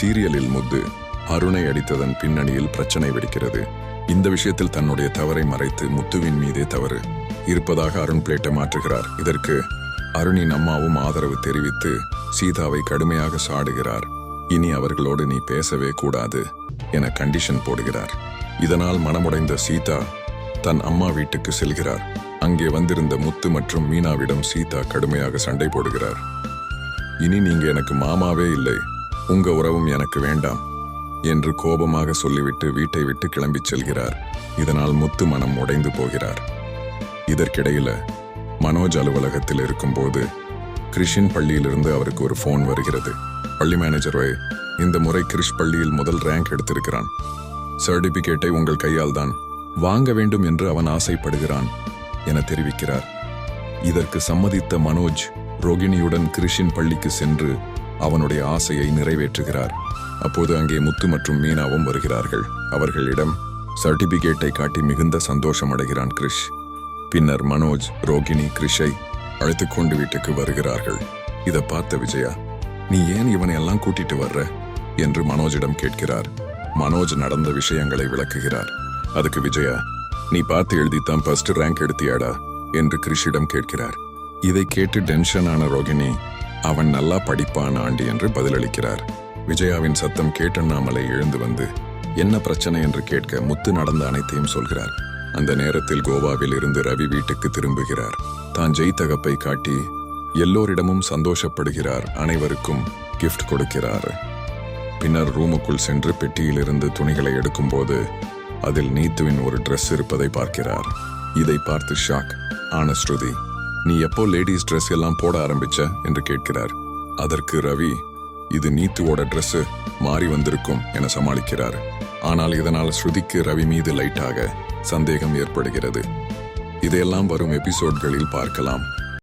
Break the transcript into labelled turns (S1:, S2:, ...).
S1: சீரியலில் முத்து அருணை அடித்ததன் பின்னணியில் பிரச்சனை வெடிக்கிறது. இந்த விஷயத்தில் தன்னுடைய தவறை மறைத்து முத்துவின் மீதே தவறு. இருப்பதாக அருண் பிளேட்டை மாற்றுகிறார். இதற்கு அருணின் அம்மாவும் ஆதரவு தெரிவித்து சீதாவை கடுமையாக சாடுகிறார். இனி அவர்களோடு நீ பேசவே கூடாது என கண்டிஷன் போடுகிறார். இதனால் மனமுடைந்த சீதா தன் அம்மா வீட்டுக்கு செல்கிறார். அங்கே வந்திருந்த முத்து மற்றும் மீனாவிடம் சீதா கடுமையாக சண்டை போடுகிறார். இனி நீங்க எனக்கு மாமாவே இல்லை. உங்க உறவும் எனக்கு வேண்டாம் என்று கோபமாக சொல்லிவிட்டு வீட்டை விட்டு கிளம்பிச் செல்கிறார். இதனால் முத்து மனம் உடைந்து போகிறார். இதற்கிடையில மனோஜ் அலுவலகத்தில் இருக்கும்போது கிரிஷின் பள்ளியிலிருந்து அவருக்கு ஒரு ஃபோன் வருகிறது. பள்ளி மேனேஜர் வை இந்த முறை கிரிஷ் பள்ளியில் முதல் ரேங்க் எடுத்திருக்கிறான். சர்டிபிகேட்டை உங்கள் கையால் தான் வாங்க வேண்டும் என்று அவன் ஆசைப்படுகிறான் என தெரிவிக்கிறார். இதற்கு சம்மதித்த மனோஜ் ரோகிணியுடன் கிரிஷின் பள்ளிக்கு சென்று அவனுடைய ஆசையை நிறைவேற்றுகிறார். அப்போது அங்கே முத்து மற்றும் மீனாவும் வருகிறார்கள். அவர்களிடம் சர்டிபிகேட்டை காட்டி மிகுந்த சந்தோஷம் அடைகிறான் கிரிஷ். பின்னர் மனோஜ் ரோகிணி கிரிஷை அழைத்துக் கொண்டு வீட்டுக்கு வருகிறார்கள். இதை பார்த்த விஜயா நீ ஏன் இவனை எல்லாம் கூட்டிட்டு வர்ற? என்று மனோஜிடம் கேட்கிறார். மனோஜ் நடந்த விஷயங்களை விளக்குகிறார். அதுக்கு விஜயா நீ பார்த்து எழுதித்தான் ஃபர்ஸ்ட் ரேங்க் எடுத்தியாடா? என்று கிரிஷிடம் கேட்கிறார். இதை கேட்டு டென்ஷன் ஆன ரோகிணி அவன் நல்லா படிப்பான் ஆண்டி என்று பதிலளிக்கிறார். விஜயாவின் சத்தம் கேட்டண்ணாமலை எழுந்து வந்து என்ன பிரச்சனை என்று கேட்க முத்து நடந்த அனைத்தையும் சொல்கிறார். அந்த நேரத்தில் கோவாவில் இருந்து ரவி வீட்டுக்கு திரும்புகிறார். தான் ஜெய்தகப்பை காட்டி எல்லோரிடமும் சந்தோஷப்படுகிறார் அனைவருக்கும் கிஃப்ட் கொடுக்கிறார். பின்னர் ரூமுக்குள் சென்று பெட்டியிலிருந்து துணிகளை எடுக்கும்போது அதில் நீத்துவின் ஒரு ட்ரெஸ் இருப்பதை பார்க்கிறார். இதை பார்த்து ஷாக் ஆன ஸ்ருதி நீ எப்போ லேடிஸ் ட்ரெஸ் எல்லாம் போட ஆரம்பிச்ச என்று கேட்கிறார். அதற்கு ரவி இது நீத்துவோட Dress மாறி வந்திருக்கும் என சமாளிக்கிறார். ஆனால் இதனால் ஸ்ருதிக்கு ரவி மீது லைட்டாக சந்தேகம் ஏற்படுகிறது. இதையெல்லாம் வரும் எபிசோட்களில் பார்க்கலாம்.